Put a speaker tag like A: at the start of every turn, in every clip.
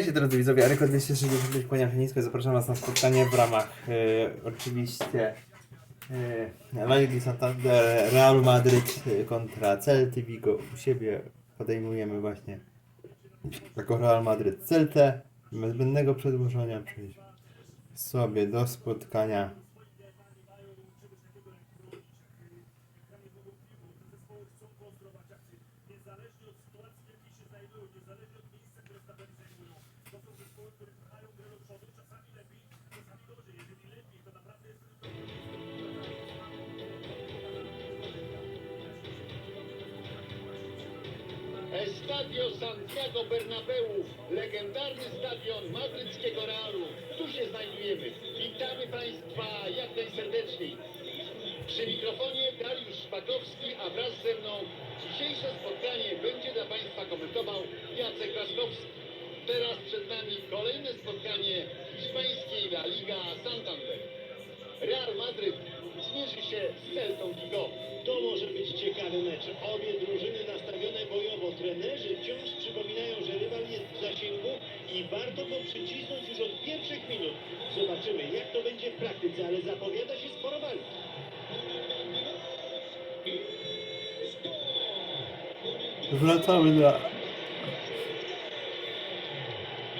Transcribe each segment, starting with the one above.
A: Cześć drodzy widzowie, Aryko 265 kłaniam się nisko zapraszam was na spotkanie w ramach e, oczywiście Liga Santander, Real Madryt e, kontra Celty Vigo. U siebie podejmujemy właśnie jako Real Madryt Celtę. Bez zbędnego przedłużenia przejść sobie do spotkania
B: Estadio Santiago Bernabeu, legendarny stadion madryckiego Realu. Tu się znajdujemy. Witamy Państwa jak najserdeczniej. Przy mikrofonie Dariusz Szpakowski, a wraz ze mną dzisiejsze spotkanie będzie dla Państwa komentował Jacek Laskowski. Teraz przed nami kolejne spotkanie hiszpańskiej La Liga Santander. Real Madryt zmierzy się z Celtą Vigo.
C: To może być ciekawy mecz. Obie drużyny nastawione bojowo. Trenerzy wciąż przypominają, że rywal jest w zasięgu i warto go przycisnąć już od pierwszych minut. Zobaczymy, jak to będzie w praktyce, ale zapowiada się sporo walki.
A: Wracamy na.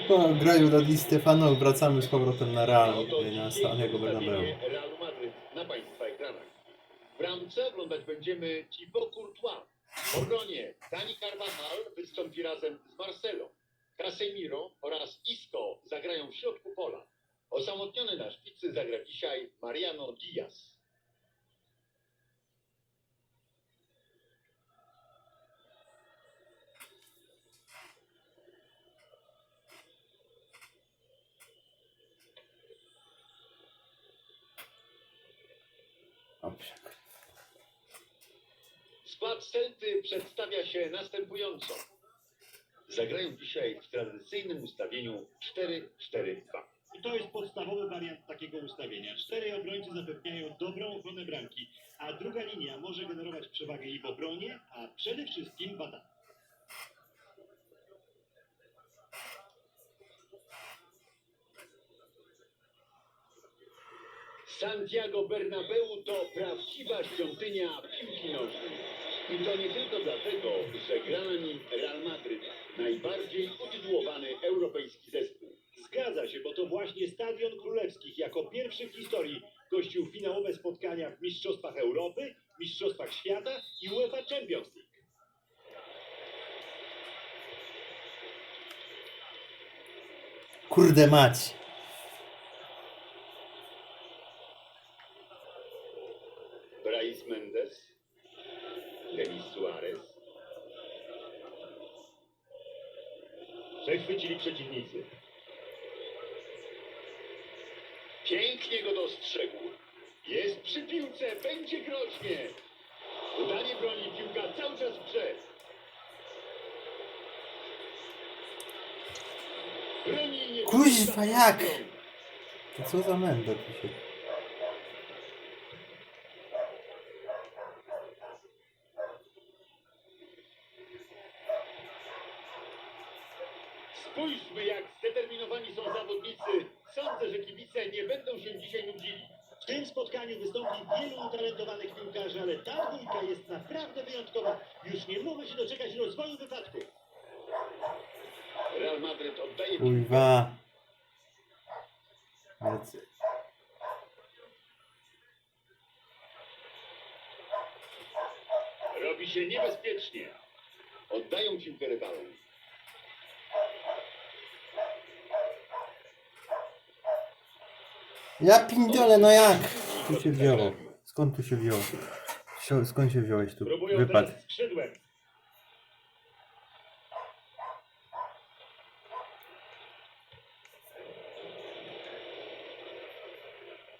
A: Po graniu na Di Stefano wracamy z powrotem na Real na Santiago Bernabeu.
B: ustawienie Realu Madryt na Państwa ekranach. W bramce oglądać będziemy Thibaut Courtois. W obronie Dani Carvajal wystąpi razem z Marcelo. Casemiro oraz Isco zagrają w środku pola. Osamotniony na szpicy zagra dzisiaj Mariano Diaz.
A: Dobrze.
B: Celty przedstawia się następująco. Zagrają dzisiaj w tradycyjnym ustawieniu 4-4-2.
C: I to jest podstawowy wariant takiego ustawienia. Czterej obrońcy zapewniają dobrą ochronę bramki, a druga linia może generować przewagę i w obronie, a przede wszystkim w ataku.
B: Santiago Bernabeu to prawdziwa świątynia piłki nożnej. I to nie tylko dlatego, że gra na nim Real Madryt, najbardziej utytułowany europejski zespół.
C: Zgadza się, bo to właśnie Stadion Królewskich jako pierwszy w historii gościł finałowe spotkania w Mistrzostwach Europy, Mistrzostwach Świata i UEFA Champions League.
A: Kurde mać.
B: Brais Mendes, Denis Suarez. Przechwycili przeciwnicy. Pięknie go dostrzegł. Jest przy piłce, będzie groźnie. Udanie broni piłka cały czas w grze. Broni nie
A: Kuźwa, jak? To co za menda tu się...
B: Spójrzmy, jak zdeterminowani są zawodnicy. Sądzę, że kibice nie będą się dzisiaj nudzili.
C: W tym spotkaniu wystąpi wielu utalentowanych piłkarzy, ale ta dwójka jest naprawdę wyjątkowa. Już nie mogę się doczekać rozwoju wypadku.
B: Real Madryt oddaje.
A: Kurwa. Ale co-
B: Robi się niebezpiecznie. Oddają piłkę rywalom.
A: Ja pindole, no jak? Tu się wzięło. Skąd tu się? Sio- Skąd się wziąłeś tu?
C: Próbują
A: Wypad.
C: teraz skrzydłem.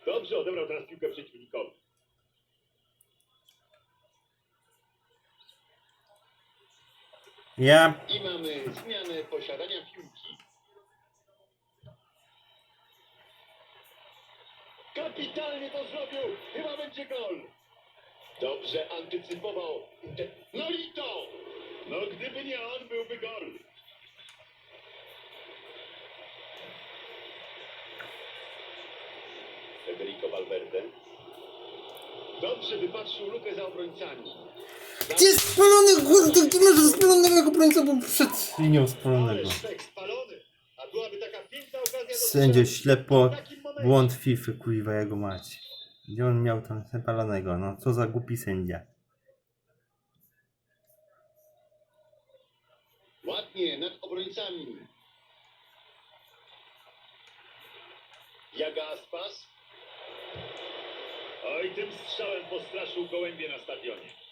B: Dobrze odebrał teraz piłkę przeciwnikowi.
A: Ja
B: I mamy zmianę posiadania piłki. Kapitalnie to zrobił. Chyba będzie gol. Dobrze antycypował. No i to! No gdyby nie on, byłby gol.
C: Federico Valverde. Dobrze wypatrzył lukę za obrońcami.
A: Gdzie jest spalony? Kurde, ty masz spalonego obrońca, bo przed linią spalonego.
C: Ależ spalony. Sędzia
A: ślepo.
C: Taki
A: błąd Fify, kuźwa jego mać. Gdzie on miał tam spalonego, no co za głupi sędzia.
B: Ładnie nad obrońcami.
C: Jaga Aspas. Oj, tym strzałem postraszył gołębie na stadionie.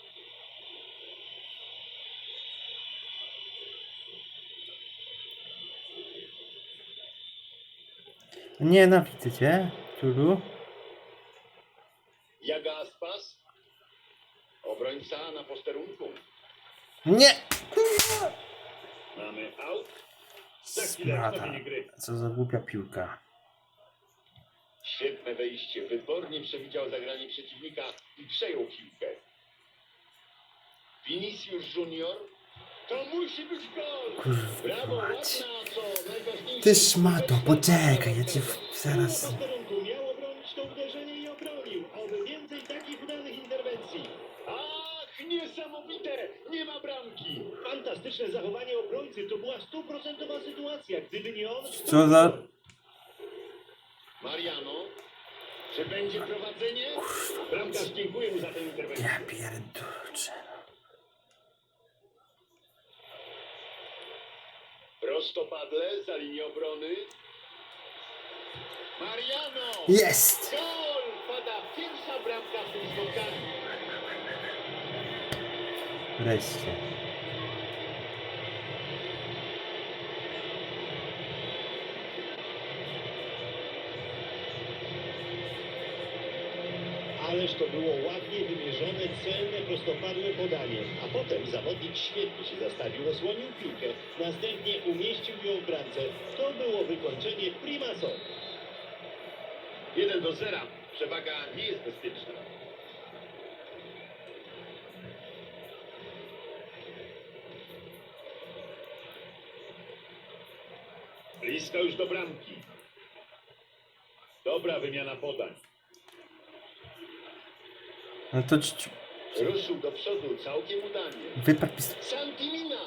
A: Nienawidzę cię, Czulu.
C: Jaga Aspas.
B: Obrońca na posterunku.
A: Nie!
C: Mamy out. Za chwilę
A: Smata.
C: gry.
A: Co za głupia piłka.
B: Świetne wejście. Wybornie przewidział zagranie przeciwnika i przejął piłkę. Vinicius Junior.
A: Kurwa mać. Ty szmato, poczekaj, ja cię w- zaraz...
C: Na posterunku miał obronić to uderzenie i obronił. Oby więcej takich udanych interwencji.
B: Ach, niesamowite! Nie ma bramki!
C: Fantastyczne zachowanie obrońcy. To była stuprocentowa sytuacja. Gdyby nie on...
A: Co za...
B: Mariano. Czy będzie prowadzenie?
C: Bramkarz dziękuję mu za tę interwencję.
A: Ja pierdolę.
B: Prostopadle za linię obrony. Mariano!
A: Jest!
B: Gol! Pada pierwsza bramka w tym spotkaniu.
A: Wreszcie.
C: Ależ to było ładnie wymierzone, celne, prostopadłe podanie. A potem zawodnik świetnie się zastawił, osłonił piłkę, następnie umieścił ją w bramce. To było wykończenie primaso.
B: 1 do 0. Przewaga nie jest bezpieczna.
C: Blisko już do bramki. Dobra wymiana podań.
A: No to ci-
B: Ruszył do przodu całkiem udanie.
A: wypadł pist...
B: Santimina!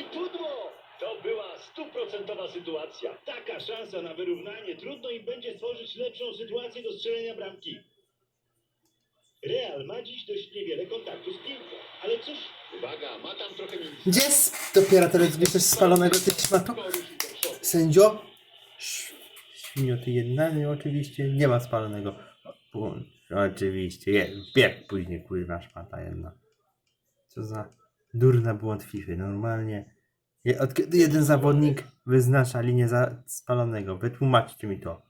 B: I pudło!
C: To była stuprocentowa sytuacja. Taka szansa na wyrównanie. Trudno im będzie stworzyć lepszą sytuację do strzelenia bramki. Real ma dziś dość niewiele kontaktu z piłką, ale cóż,
B: Uwaga, ma tam trochę miejsca.
A: Gdzie jest dopiero teraz coś spalonego, ty szmato?
B: Ruszył do przodu.
A: Sędzio? Sz- Świnio ty jedna, nie, oczywiście nie ma spalonego. Błąd. Oczywiście, jest. Bieg później, kurwa, szmata jedna. Co za durna błąd FIFA. Normalnie. Je- Od kiedy jeden zawodnik wyznacza linię za spalonego? Wytłumaczcie mi to.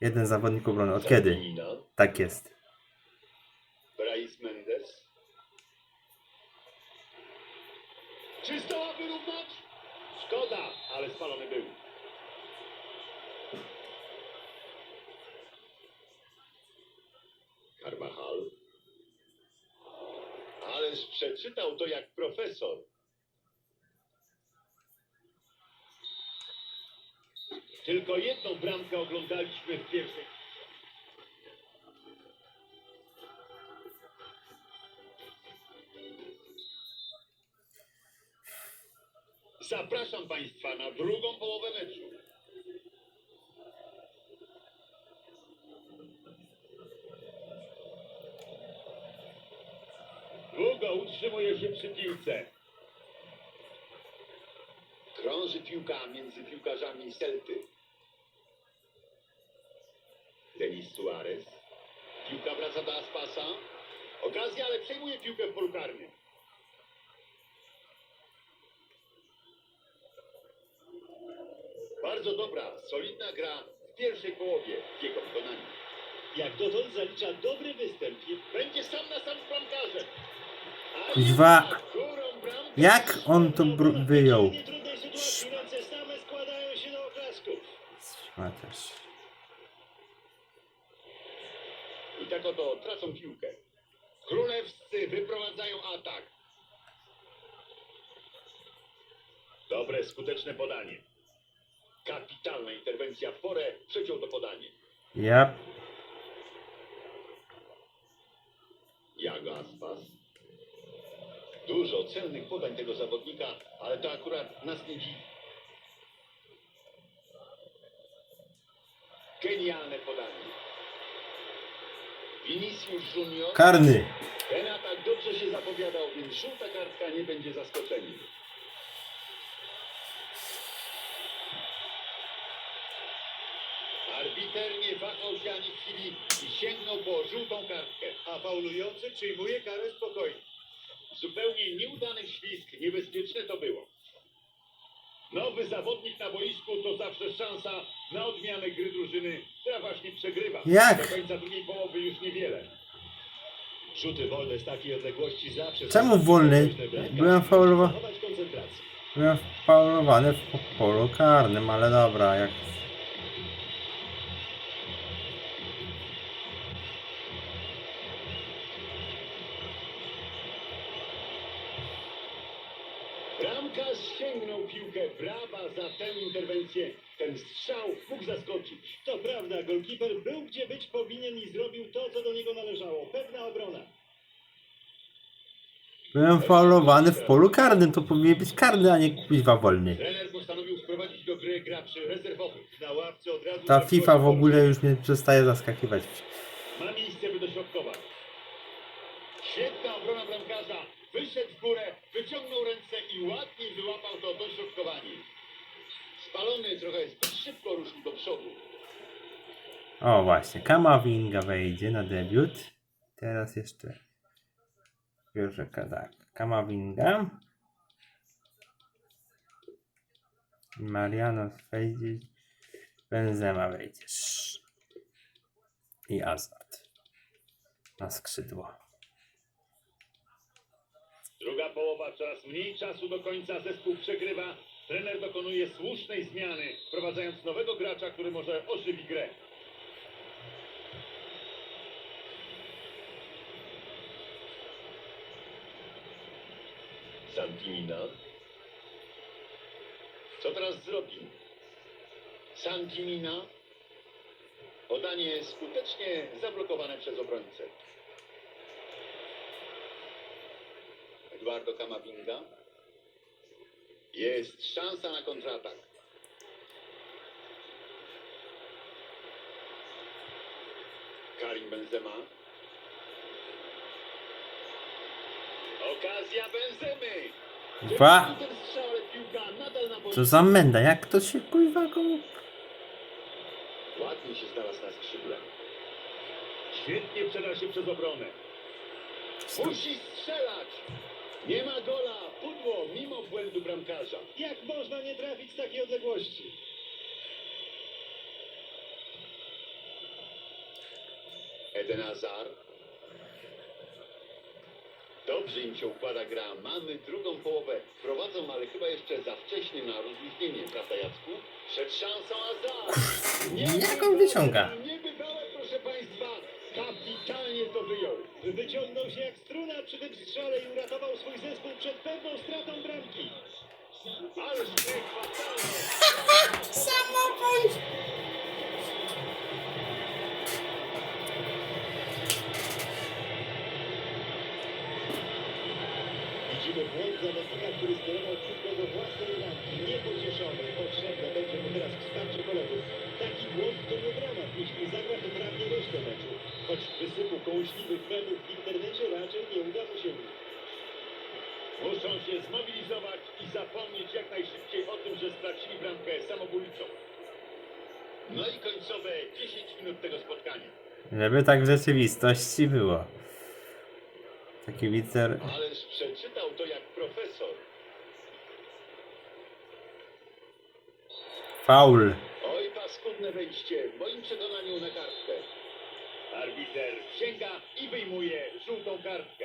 A: Jeden zawodnik obrony. Od kiedy? Tak jest.
B: Brais Mendes. Czy zdoła wyrównać?
C: szkoda, ale spalony był.
B: Ależ przeczytał to jak profesor.
C: Tylko jedną bramkę oglądaliśmy w pierwszej.
B: Zapraszam Państwa na drugą połowę meczu.
C: Utrzymuje się przy piłce.
B: Krąży piłka między piłkarzami Celty. Denis Suarez. Piłka wraca do Aspasa. Okazja, ale przejmuje piłkę w polu karnym. Bardzo dobra, solidna gra w pierwszej połowie w jego wykonaniu.
C: Jak dotąd zalicza dobry występ.
B: Będzie sam na sam z bramkarzem. Dwa.
A: Jak on to wyjął? Szmatarz.
B: I tak oto tracą piłkę. Królewscy wyprowadzają atak.
C: Dobre, skuteczne podanie.
B: Kapitalna interwencja w porę przeciął to podanie. Yep. Jaga Aspas.
A: Ja
B: celnych podań tego zawodnika, ale to akurat nas nie dziwi. Genialne podanie. Vinicius Junior.
A: Karny.
B: Ten atak dobrze się zapowiadał, więc żółta kartka nie będzie zaskoczeniem. Arbiter nie wahał się ani chwili i sięgnął po żółtą kartkę.
C: A faulujący przyjmuje karę spokojnie.
B: Zupełnie nieudany ślizg, niebezpieczne to było. Nowy zawodnik na boisku to zawsze szansa na odmianę gry drużyny, która właśnie przegrywa.
A: Jak?
B: Do końca drugiej połowy już niewiele.
C: Rzuty wolne z takiej odległości zawsze...
A: Czemu wolny? Byłem
C: musi
A: faulowa-
C: zachować koncentrację.
A: Byłem faulowany w polu karnym, ale dobra, jak...
B: Bramkarz sięgnął piłkę. Brawa za tę interwencję. Ten strzał mógł zaskoczyć.
C: To prawda, golkiper był gdzie być powinien i zrobił to, co do niego należało. Pewna obrona.
A: Byłem faulowany w polu karnym, to powinien być karny, a nie kuźwa wolny.
B: Trener postanowił wprowadzić do gry graczy rezerwowych.
C: Na ławce od razu...
A: Ta FIFA w ogóle już mnie przestaje zaskakiwać.
B: Ma miejsce, by dośrodkować. Świetna obrona bramkarza. Wyszedł w górę, wyciągnął ręce i ładnie wyłapał to dośrodkowanie. Spalony trochę zbyt szybko ruszył do przodu.
A: O właśnie, Kamavinga wejdzie na debiut. Teraz jeszcze biorę tak. Kamavinga. Mariano wejdzie. Benzema wejdziesz. I Azad. Na skrzydło.
B: Druga połowa, coraz mniej czasu do końca, zespół przegrywa. Trener dokonuje słusznej zmiany, wprowadzając nowego gracza, który może ożywi grę. Santimina. Co teraz zrobi? Santimina. Podanie skutecznie zablokowane przez obrońcę. Eduardo Camavinga. Jest szansa na kontratak. Karim Benzema. Okazja Benzemy.
A: Dwa. Co za menda, jak to się kuźwa go...
B: Ładnie się znalazł na skrzydle. Świetnie przedał się przez obronę. Musi strzelać! Nie ma gola! Pudło mimo błędu bramkarza.
C: Jak można nie trafić z takiej odległości?
B: Eden Hazard. Dobrze im się układa gra. Mamy drugą połowę. Prowadzą, ale chyba jeszcze za wcześnie na rozluźnienie, prawda Jacku? Przed szansą Hazard.
A: Jak on wyciąga?
B: Niebywałe, proszę Państwa. Kapitalnie to wyjął.
C: Wyciągnął się jak struna przy tym strzale i uratował swój zespół przed pewną stratą bramki.
B: Ależ No i końcowe 10 minut tego spotkania.
A: Żeby tak w rzeczywistości było. Taki wicer...
B: Ależ przeczytał to jak profesor.
A: Faul.
B: Oj, paskudne wejście. W moim przekonaniu na kartkę. Arbiter sięga i wyjmuje żółtą kartkę.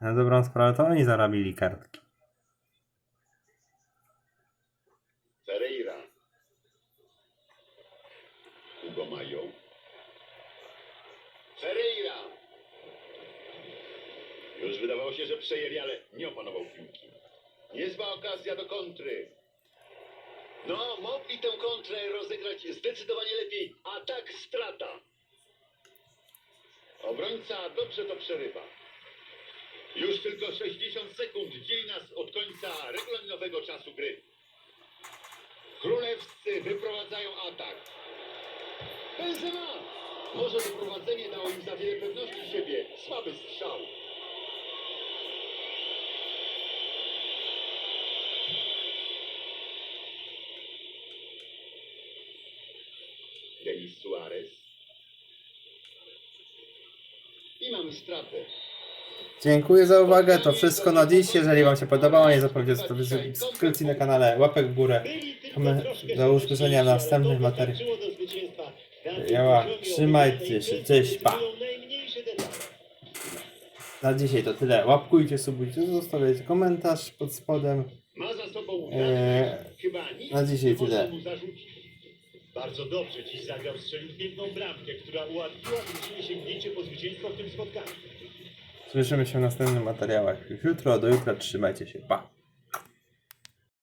A: Na dobrą sprawę to oni zarabili kartki.
B: Ferreira. Hugo Mayo. Ferreira. Już wydawało się, że przejęli, ale nie opanował piłki. Niezła okazja do kontry. No, mogli tę kontrę rozegrać zdecydowanie lepiej. A tak strata. Obrońca dobrze to przerywa. Już tylko 60 sekund dzieli nas od końca regulaminowego czasu gry. Królewscy wyprowadzają atak. Benzema! Może wyprowadzenie dało im za wiele pewności siebie. Słaby strzał. Denis Suarez. I mamy stratę.
A: Dziękuję za uwagę, to wszystko na dziś. Jeżeli Wam się podobało, nie zapomnijcie zostawić subskrypcji na kanale, łapek w górę. My-
C: szybciejsi, ale
A: następnych
C: tym
A: Jała, trzymajcie się, cześć, pa. Na dzisiaj to tyle. Łapkujcie, subujcie, zostawiajcie komentarz pod spodem. Eee, na dzisiaj tyle.
C: Bardzo dobrze dziś zagrał, strzelił piękną bramkę, która ułatwiła drużynie sięgnięcie po zwycięstwo w tym spotkaniu.
A: Słyszymy się w następnych materiałach już jutro. Do jutra. Trzymajcie się. Pa.